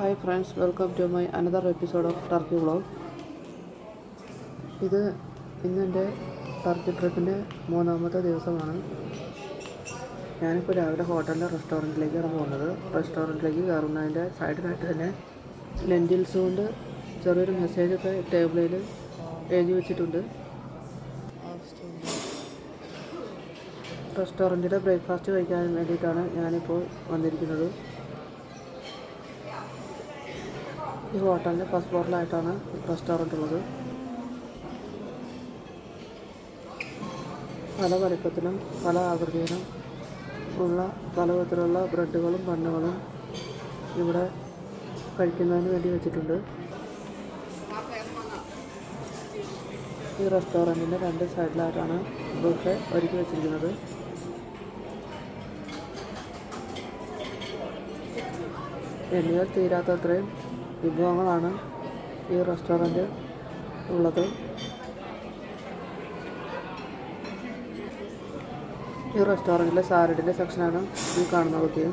Hi friends welcome to my another episode of Turkey vlog ഇത് ഇന്നെന്റെ Turkey ട്രിപ്പിന്റെ മൂന്നാമത്തെ ദിവസമാണ്. ഞാനിപ്പോൾ രാവിലെ ഹോട്ടലിലെ റെസ്റ്റോറന്റിലേക്കാണ് പോകുന്നത്. റെസ്റ്റോറന്റിലേക്ക് കയറുന്നതിന്റെ സൈഡിലായിട്ട് തന്നെ ലെന്റിൽസ് കൊണ്ട് ചെറിയൊരു മെസ്സേജ് ഒക്കെ ടേബിളിൽ എഴുതി വെച്ചിട്ടുണ്ട്. റെസ്റ്റോറന്റിലെ ബ്രേക്ക്ഫാസ്റ്റ് കഴിക്കാൻ വേണ്ടിയിട്ടാണ് ഞാനിപ്പോൾ വന്നിരിക്കുന്നത്. ഈ ഹോട്ടലിന്റെ ഫസ്റ്റ് ഫ്ലോറിലായിട്ടാണ് റെസ്റ്റോറന്റ് ഉള്ളത്. പല വലിപ്പത്തിലും പല ആകൃതിയിലും ഉള്ള പല വിധത്തിലുള്ള ബ്രെഡുകളും ബണ്ണുകളും ഇവിടെ കഴിക്കുന്നതിന് വേണ്ടി വെച്ചിട്ടുണ്ട്. ഈ റെസ്റ്റോറന്റിന്റെ രണ്ട് സൈഡിലായിട്ടാണ് ബുഫെ ഒരുക്കി വെച്ചിരിക്കുന്നത്. എണ്ണികൾ തീരാത്തത്രയും വിഭവങ്ങളാണ് ഈ റെസ്റ്റോറന്റ് ഉള്ളത്. ഈ റെസ്റ്റോറന്റിലെ സാലഡിന്റെ സെക്ഷനാണ് ഈ കാണുന്നതൊക്കെ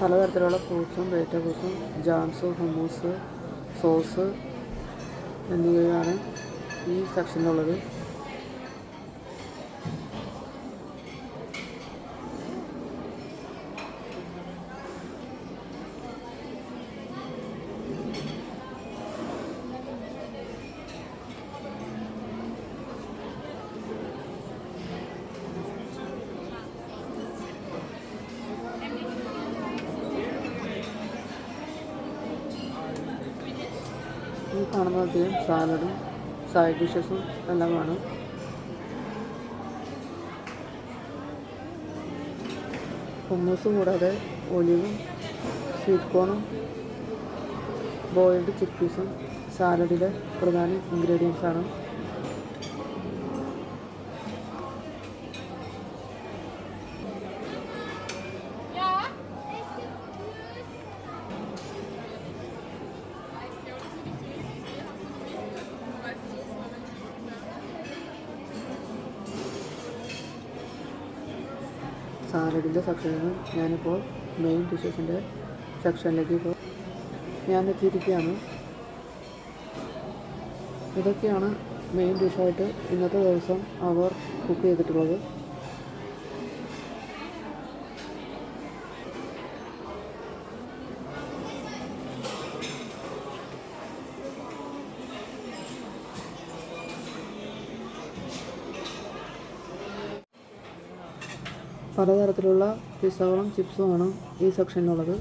പലതരത്തിലുള്ള ഫ്രൂട്ട്സും വെജിറ്റബിൾസും ജാംസ് ഹുമൂസ് സോസ് എന്നിവയാണ് ഈ സെക്ഷനിലുള്ളത്. സാലഡും സൈഡ് ഡിഷസും എല്ലാം വേണം. ഹുമ്മൂസ് കൂടാതെ ഒലിവും സ്വീറ്റ് കോണും ബോയിൽഡ് ചിക്കീസും സാലഡിലെ പ്രധാന ഇൻഗ്രീഡിയൻസ് സെക്ഷനിൽ നിന്ന് ഞാനിപ്പോൾ മെയിൻ ഡിഷസിന്റെ സെക്ഷനിലേക്ക് ഇപ്പോൾ ഞാൻ എത്തിയിരിക്കുകയാണ് ഇതൊക്കെയാണ് മെയിൻ ഡിഷായിട്ട് ഇന്നത്തെ ദിവസം അവർ കുക്ക് ചെയ്തിട്ടുള്ളത്. പലതരത്തിലുള്ള പിസ്സകളും ചിപ്സുമാണ് ഈ സെക്ഷനിലുള്ളത്.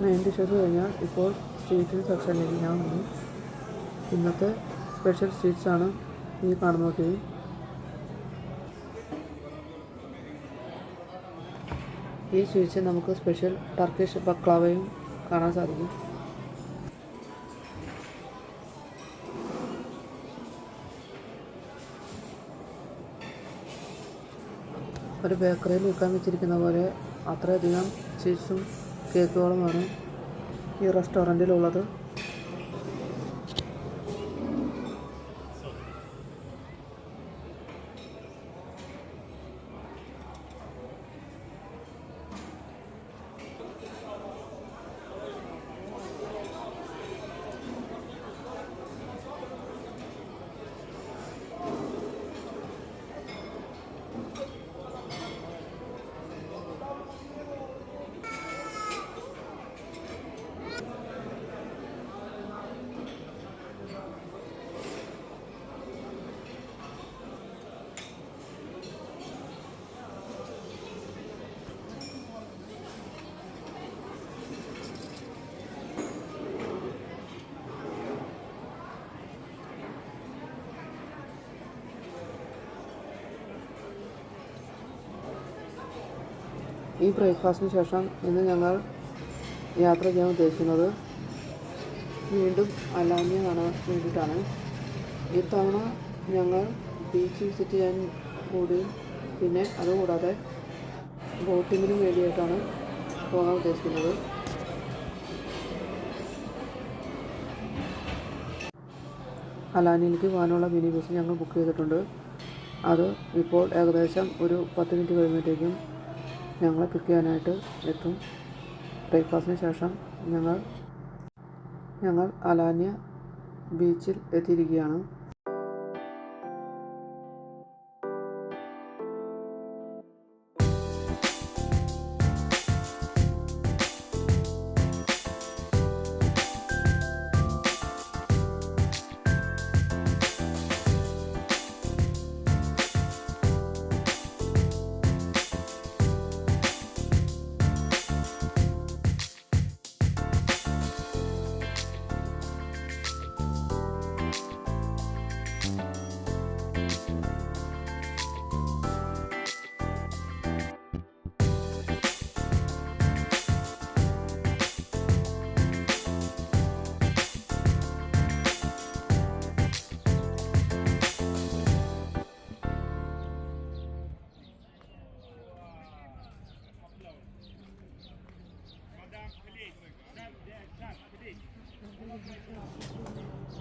മെയിൻ ഡിഷസ് കഴിഞ്ഞാൽ ഇപ്പോൾ സ്വീറ്റ് സെക്ഷനിലേക്ക് ഞാൻ വന്നു ഇന്നത്തെ സ്പെഷ്യൽ സ്വീറ്റ്സ് ആണ് ഈ കാണുന്നതൊക്കെ ഈ സ്വീറ്റ്സ് നമുക്ക് സ്പെഷ്യൽ ടർക്കിഷ് ബക്ലാവയും കാണാൻ സാധിക്കും. ഒരു ബേക്കറിയിൽ വിൽക്കാൻ വെച്ചിരിക്കുന്ന പോലെ അത്രയധികം ചീസും കേക്കുകളുമാണ് ഈ റെസ്റ്റോറന്റിലുള്ളത്. ഈ ബ്രേക്ക്ഫാസ്റ്റിന് ശേഷം ഇന്ന് ഞങ്ങൾ യാത്ര ചെയ്യാൻ ഉദ്ദേശിക്കുന്നത് വീണ്ടും അലാമിയ കാണാൻ വേണ്ടിയിട്ടാണ്. ഇത്തവണ ഞങ്ങൾ ബീച്ച് വിസിറ്റ് ചെയ്യാൻ കൂടി പിന്നെ അതുകൂടാതെ ബോട്ടിങ്ങിനും വേണ്ടിയിട്ടാണ് പോകാൻ ഉദ്ദേശിക്കുന്നത്. അലാനിയിലേക്ക് പോകാനുള്ള മിനി ബസ് ഞങ്ങൾ ബുക്ക് ചെയ്തിട്ടുണ്ട്. അത് ഇപ്പോൾ ഏകദേശം ഒരു പത്ത് മിനിറ്റ് കഴിയുമ്പോഴത്തേക്കും ഞങ്ങളെ പിക്ക് ചെയ്യാനായിട്ട് എത്തും. ബ്രേക്ക്ഫാസ്റ്റിന് ശേഷം ഞങ്ങൾ ഞങ്ങൾ അലാന്യ ബീച്ചിൽ എത്തിയിരിക്കുകയാണ്.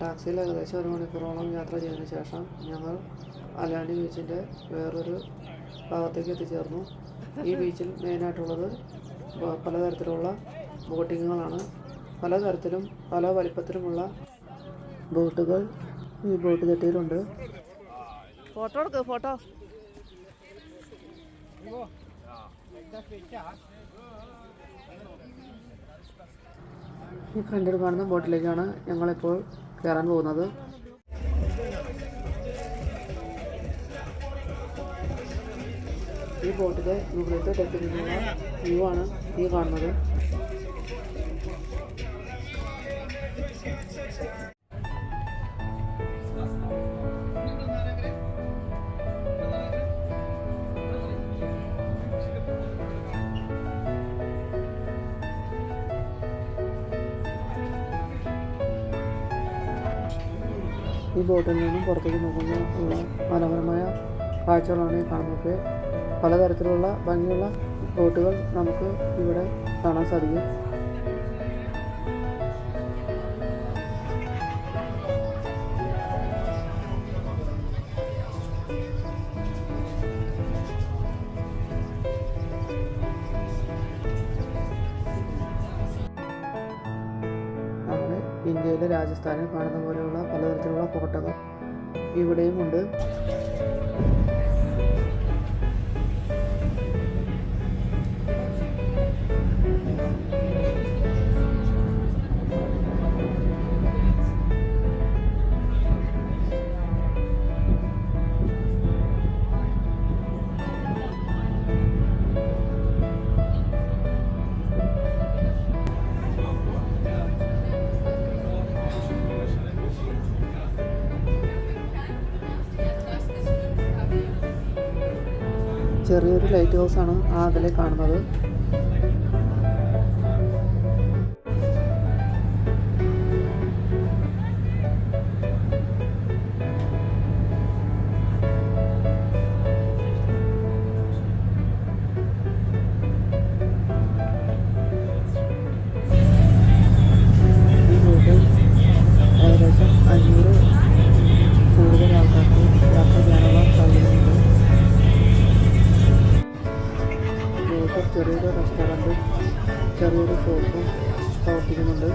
ടാക്സിയിൽ ഏകദേശം ഒരു മണിക്കൂറോളം യാത്ര ചെയ്തതിന് ശേഷം ഞങ്ങൾ അലാണ്ടി ബീച്ചിന്റെ വേറൊരു ഭാഗത്തേക്ക് എത്തിച്ചേർന്നു. ഈ ബീച്ചിൽ മെയിനായിട്ടുള്ളത് പലതരത്തിലുള്ള ബോട്ടിങ്ങുകളാണ്. പലതരത്തിലും പല വലിപ്പത്തിലുമുള്ള ബോട്ടുകൾ ഈ ബോട്ട് കെട്ടിയിലുണ്ട് ഫോട്ടോ എടുക്ക് ഫോട്ടോ. ഈ ഫ്രണ്ടിൽ കാണുന്ന ബോട്ടിലേക്കാണ് ഞങ്ങളിപ്പോൾ കയറാൻ പോകുന്നത്. ഈ ബോട്ടിലെ മുകളിലത്തെ ഡെക്കിൽ നിന്നുള്ള വ്യൂ ആണ് ഈ കാണുന്നത്. ബോട്ടിൽ നിന്നും പുറത്തേക്ക് നോക്കുന്ന ഉള്ള മനോഹരമായ കാഴ്ചകളാണ് ഈ കാണുന്നത്. പലതരത്തിലുള്ള ഭംഗിയുള്ള ബോട്ടുകൾ നമുക്ക് ഇവിടെ കാണാൻ സാധിക്കും. രാജസ്ഥാനിൽ കാണുന്ന പോലെയുള്ള പലതരത്തിലുള്ള കോട്ടകൾ ഇവിടെയും ചെറിയൊരു ലൈറ്റ് ഹൗസാണ് ആ അകലെ കാണുന്നത്. ചെറിയൊരു റെസ്റ്റോറന്റും ചെറിയൊരു ഷോപ്പും പ്രവർത്തിക്കുന്നുണ്ട്.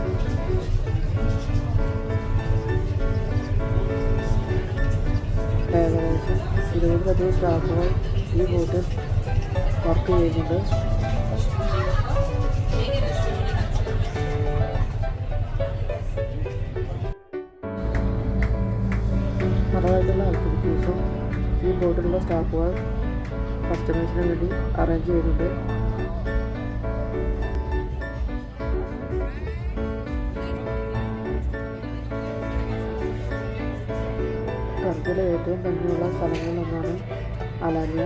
ഏകദേശം ഇരുപതിലധികം സ്റ്റാഫുകൾ ഈ ബോട്ടിൽ വർക്ക് ചെയ്യുന്നുണ്ട്. പലതരത്തിലുള്ള ആക്ടിവിറ്റീസും ഈ ബോട്ടിലുള്ള സ്റ്റാഫുകൾ കസ്റ്റമേഴ്സിന് വേണ്ടി അറേഞ്ച് ചെയ്യുന്നുണ്ട്. ടർക്കിയിലെ ഏറ്റവും ഭംഗിയുള്ള സ്ഥലങ്ങളിലൊന്നാണ് അലാനിയ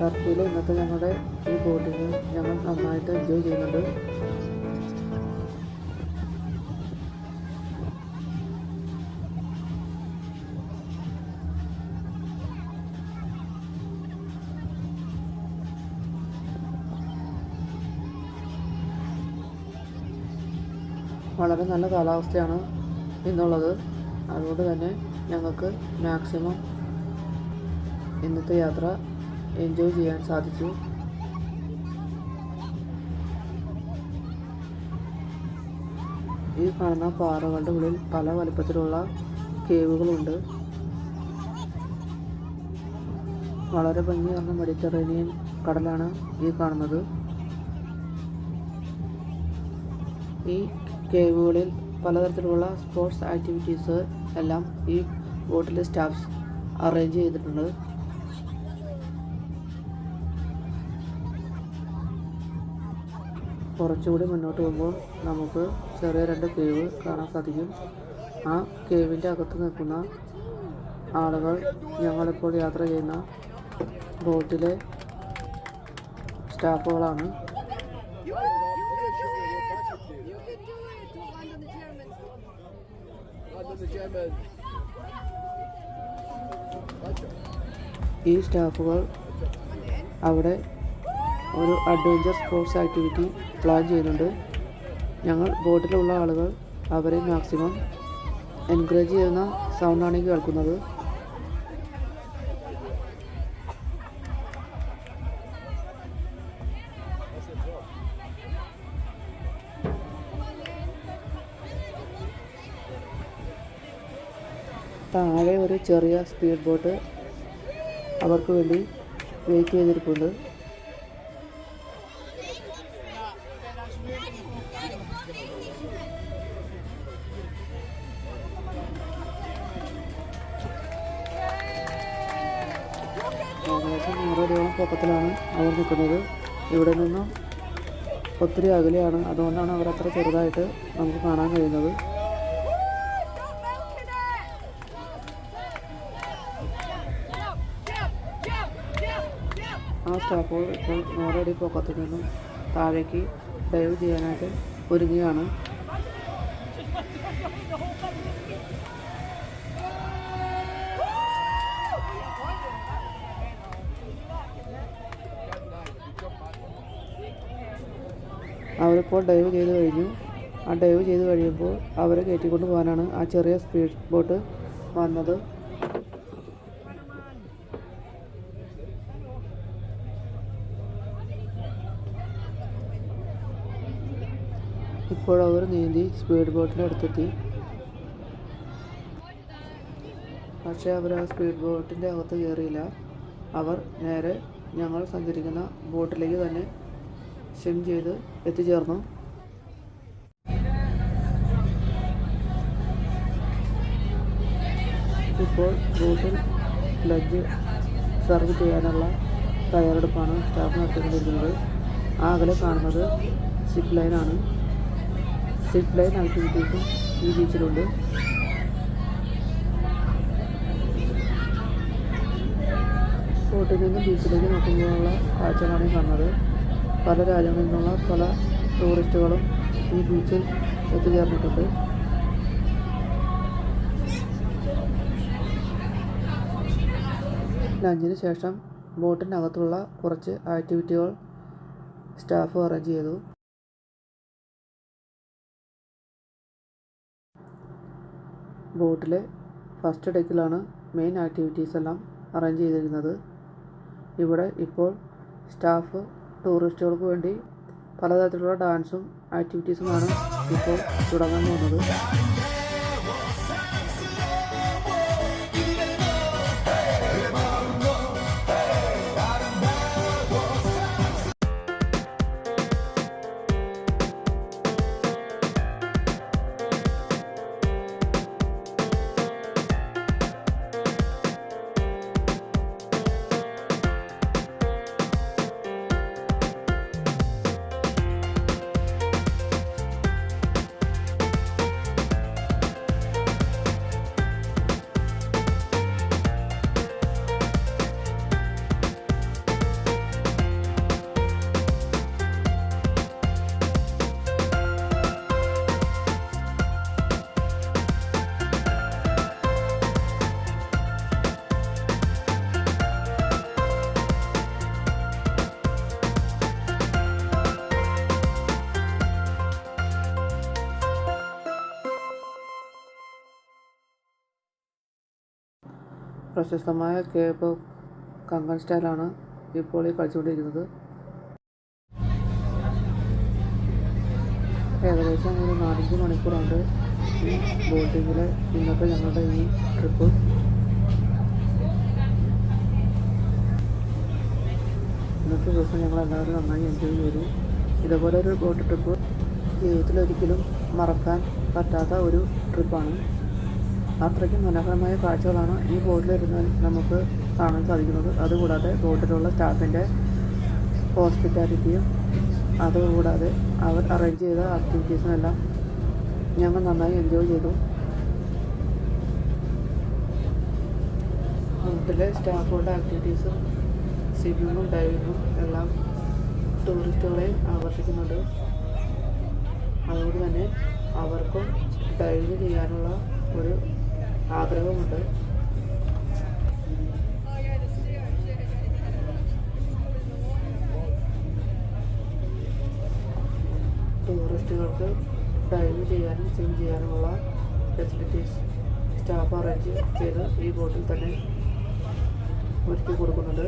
ടർക്കിയിലെ ഇന്നത്തെ ഞങ്ങളുടെ ഈ ബോട്ടിങ് ഞങ്ങൾ നന്നായിട്ട് എൻജോയ് ചെയ്യുന്നുണ്ട്. വളരെ നല്ല കാലാവസ്ഥയാണ് ഇന്നുള്ളത്. അതുകൊണ്ട് തന്നെ ഞങ്ങൾക്ക് മാക്സിമം ഇന്നത്തെ യാത്ര എൻജോയ് ചെയ്യാൻ സാധിച്ചു. ഈ കാണുന്ന പാറകളുടെ ഉള്ളിൽ പല വലുപ്പത്തിലുള്ള കേവുകളുണ്ട്. വളരെ ഭംഗി പറഞ്ഞ മെഡിറ്ററേനിയൻ കടലാണ് ഈ കാണുന്നത്. ഈ കേവുകളിൽ പലതരത്തിലുള്ള സ്പോർട്സ് ആക്ടിവിറ്റീസ് എല്ലാം ഈ ബോട്ടിലെ സ്റ്റാഫ്സ് അറേഞ്ച് ചെയ്തിട്ടുണ്ട്. കുറച്ചുകൂടി മുന്നോട്ട് പോകുമ്പോൾ നമുക്ക് ചെറിയ രണ്ട് കേവ് കാണാൻ സാധിക്കും ആ കേവിന്റെ അകത്ത് നിൽക്കുന്ന ആളുകൾ ഞങ്ങളിപ്പോൾ യാത്ര ചെയ്യുന്ന ബോട്ടിലെ സ്റ്റാഫുകളാണ്. ഈ സ്റ്റാഫുകൾ അവിടെ ഒരു അഡ്വഞ്ചർ സ്പോർട്സ് ആക്ടിവിറ്റി പ്ലാൻ ചെയ്യുന്നുണ്ട്. ഞങ്ങൾ ബോട്ടിലുള്ള ആളുകൾ അവരെ മാക്സിമം എൻകറേജ് ചെയ്യുന്ന സൗണ്ടാണ് കേൾക്കുന്നത്. താഴെ ഒരു ചെറിയ സ്പീഡ് ബോട്ട് അവർക്ക് വേണ്ടി വെയിറ്റ് ചെയ്തിരിപ്പുണ്ട്. ഏകദേശം നൂറടിയോളം പൊക്കത്തിലാണ് അവർ നിൽക്കുന്നത്. ഇവിടെ നിന്നും ഒത്തിരി അകലെയാണ്. അതുകൊണ്ടാണ് അവർ അത്ര ചെറുതായിട്ട് നമുക്ക് കാണാൻ കഴിയുന്നത്. ആ സ്റ്റാഫുകൾ ഇപ്പോൾ നൂറടി പൊക്കത്തിൽ നിന്നും താഴേക്ക് ഡൈവ് ചെയ്യാനായിട്ട് ഒരുങ്ങുകയാണ്. അവരിപ്പോൾ ഡൈവ് ചെയ്ത് കഴിഞ്ഞു. ആ ഡൈവ് ചെയ്ത് കഴിയുമ്പോൾ അവരെ കയറ്റിക്കൊണ്ട് പോകാനാണ് ആ ചെറിയ സ്പീഡ് ബോട്ട് വന്നത്. ഇപ്പോഴവർ നീന്തി സ്പീഡ് ബോട്ടിന്റെ അടുത്തെത്തി. പക്ഷേ അവർ ആ സ്പീഡ് ബോട്ടിന്റെ അകത്ത് കയറിയില്ല. അവർ നേരെ ഞങ്ങൾ സഞ്ചരിക്കുന്ന ബോട്ടിലേക്ക് തന്നെ സ്വിം ചെയ്ത് എത്തിച്ചേർന്നു. ഇപ്പോൾ ബോട്ടിൽ ലഞ്ച് സെർവ് ചെയ്യാനുള്ള തയ്യാറെടുപ്പാണ് സ്റ്റാഫ് നടത്തിക്കൊണ്ടിരിക്കുന്നത്. ആ അകലെ കാണുന്നത് സിപ്പ് ലൈനാണ് സിപ്പ് ലൈൻ ആക്ടിവിറ്റീസും ഈ ബീച്ചിലുണ്ട് ബോട്ടിൽ നിന്ന് ബീച്ചിലേക്ക് നോക്കുമ്പോഴുള്ള കാഴ്ചകളാണ് കാണുന്നത്. പല രാജ്യങ്ങളിൽ നിന്നുള്ള പല ടൂറിസ്റ്റുകളും ഈ ബീച്ചിൽ എത്തിച്ചേർന്നിട്ടുണ്ട്. ലഞ്ചിന് ശേഷം ബോട്ടിനകത്തുള്ള കുറച്ച് ആക്ടിവിറ്റികൾ സ്റ്റാഫ് അറേഞ്ച് ചെയ്തു. ബോട്ടിലെ ഫസ്റ്റ് ഡെക്കിലാണ് മെയിൻ ആക്ടിവിറ്റീസ് എല്ലാം അറേഞ്ച് ചെയ്തിരുന്നത് ഇവിടെ ഇപ്പോൾ സ്റ്റാഫ് ടൂറിസ്റ്റുകൾക്ക് വേണ്ടി പലതരത്തിലുള്ള ഡാൻസും ആക്ടിവിറ്റീസുമാണ് ഇപ്പോൾ തുടങ്ങാൻ പോകുന്നത്. പ്രശസ്തമായ കേപ്പ് കങ്കൺ സ്റ്റൈലാണ് ഇപ്പോൾ ഈ കളിച്ചുകൊണ്ടിരിക്കുന്നത്. ഏകദേശം ഒരു നാലഞ്ച് മണിക്കൂറുണ്ട് ഈ ബോട്ടിങ്ങിലെ ഇന്നത്തെ ഞങ്ങളുടെ ഈ ട്രിപ്പ് ഇന്നത്തെ ദിവസം ഞങ്ങൾ എല്ലാവരും നന്നായി എൻജോയ് ചെയ്തു. ഇതുപോലെ ഒരു ബോട്ട് ട്രിപ്പ് ജീവിതത്തിലൊരിക്കലും മറക്കാൻ പറ്റാത്ത ഒരു ട്രിപ്പാണ് അത്രയ്ക്കും മനോഹരമായ കാഴ്ചകളാണ് ഈ ബോട്ടിലിരുന്ന് നമുക്ക് കാണാൻ സാധിക്കുന്നത്. അതുകൂടാതെ ബോട്ടിലുള്ള സ്റ്റാഫിന്റെ ഹോസ്പിറ്റാലിറ്റിയും അതുകൂടാതെ അവർ അറേഞ്ച് ചെയ്ത ആക്ടിവിറ്റീസും എല്ലാം ഞങ്ങൾ നന്നായി എൻജോയ് ചെയ്തു. ബോട്ടിലെ സ്റ്റാഫുകളുടെ ആക്ടിവിറ്റീസും സ്വിമ്മിങ്ങും ഡൈവിങ്ങും എല്ലാം ടൂറിസ്റ്റുകളെയും ആകർഷിക്കുന്നുണ്ട്. അതുകൊണ്ട് തന്നെ അവർക്കും ഡൈവ് ചെയ്യാനുള്ള ഒരു ആഗ്രഹമുണ്ട്. ടൂറിസ്റ്റുകൾക്ക് ഡൈവ് ചെയ്യാനും സ്വിം ചെയ്യാനുമുള്ള ഫെസിലിറ്റീസ് സ്റ്റാഫ് അറേഞ്ച് ചെയ്ത് ഈ ബോട്ടിൽ തന്നെ ഒരുക്കി കൊടുക്കുന്നുണ്ട്.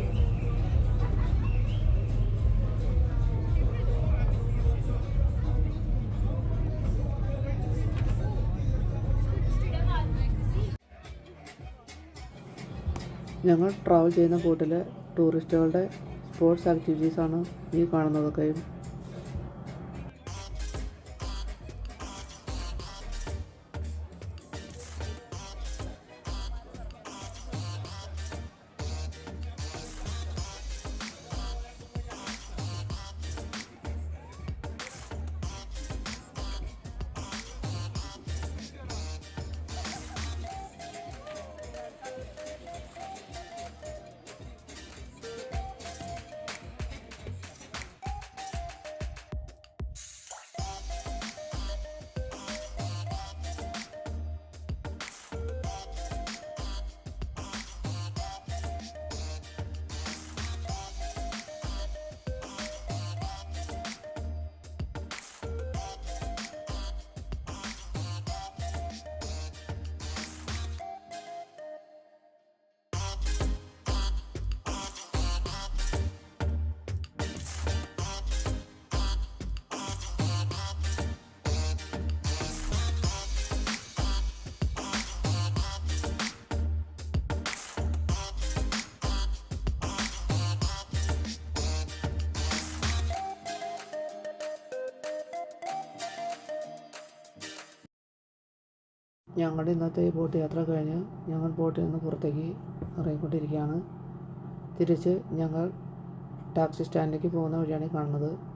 ഞങ്ങൾ ട്രാവൽ ചെയ്യുന്ന ബോട്ടിലെ ടൂറിസ്റ്റുകളുടെ സ്പോർട്സ് ആക്ടിവിറ്റീസാണ് ഈ കാണുന്നതൊക്കെയും. ഞങ്ങളുടെ ഇന്നത്തെ ബോട്ട് യാത്ര കഴിഞ്ഞ് ഞങ്ങൾ ബോട്ടിൽ നിന്ന് പുറത്തേക്ക് ഇറങ്ങിക്കൊണ്ടിരിക്കുകയാണ്. തിരിച്ച് ഞങ്ങൾ ടാക്സി സ്റ്റാൻഡിലേക്ക് പോകുന്ന വഴിയാണ് ഈ കാണുന്നത്.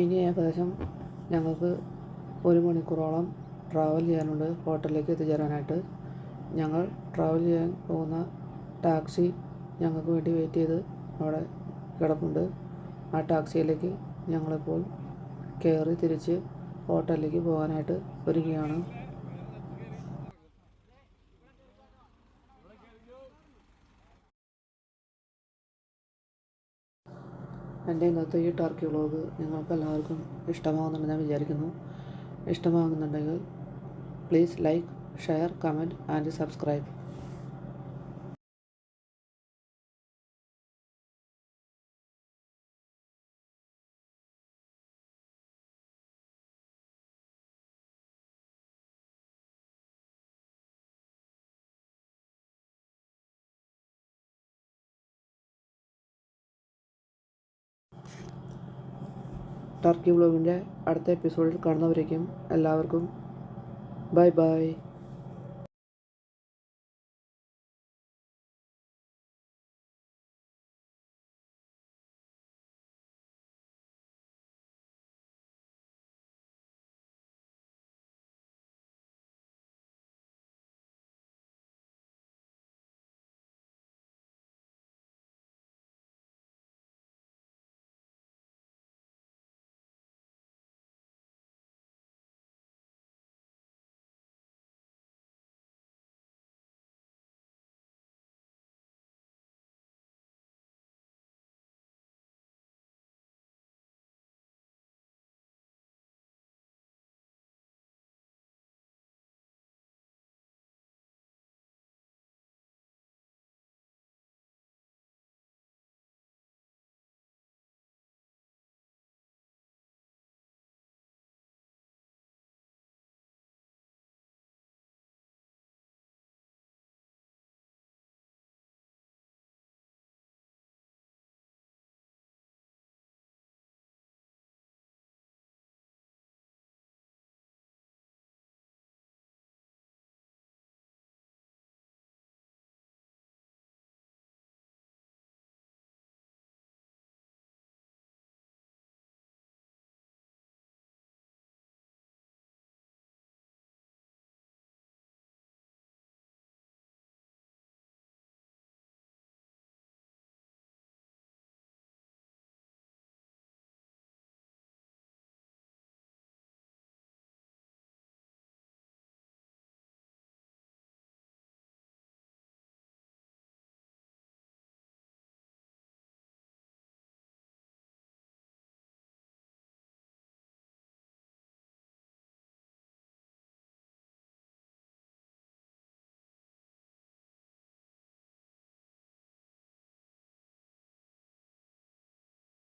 ഇനി ഏകദേശം ഞങ്ങൾക്ക് ഒരു മണിക്കൂറോളം ട്രാവൽ ചെയ്യാനുണ്ട്. ഹോട്ടലിലേക്ക് എത്തിച്ചേരാനായിട്ട്. ഞങ്ങൾ ട്രാവൽ ചെയ്യാൻ പോകുന്ന ടാക്സി ഞങ്ങൾക്ക് വേണ്ടി വെയിറ്റ് ചെയ്ത് അവിടെ കിടപ്പുണ്ട്. ആ ടാക്സിയിലേക്ക് ഞങ്ങളിപ്പോൾ കയറി തിരിച്ച് ഹോട്ടലിലേക്ക് പോകാനായിട്ട് ഒരുങ്ങുകയാണ്. എന്റെ ഇന്നത്തെ ഈ ടർക്കി വ്ളോഗ് നിങ്ങൾക്ക് എല്ലാവർക്കും ഇഷ്ടമാകുന്നുണ്ടെന്ന് ഞാൻ വിചാരിക്കുന്നു. ഇഷ്ടമാകുന്നുണ്ടെങ്കിൽ please like share comment and subscribe. Turkey വ്ളോഗിന്റെ അടുത്ത എപ്പിസോഡിൽ കാണുന്നവരേക്കും എല്ലാവർക്കും ബൈ ബൈ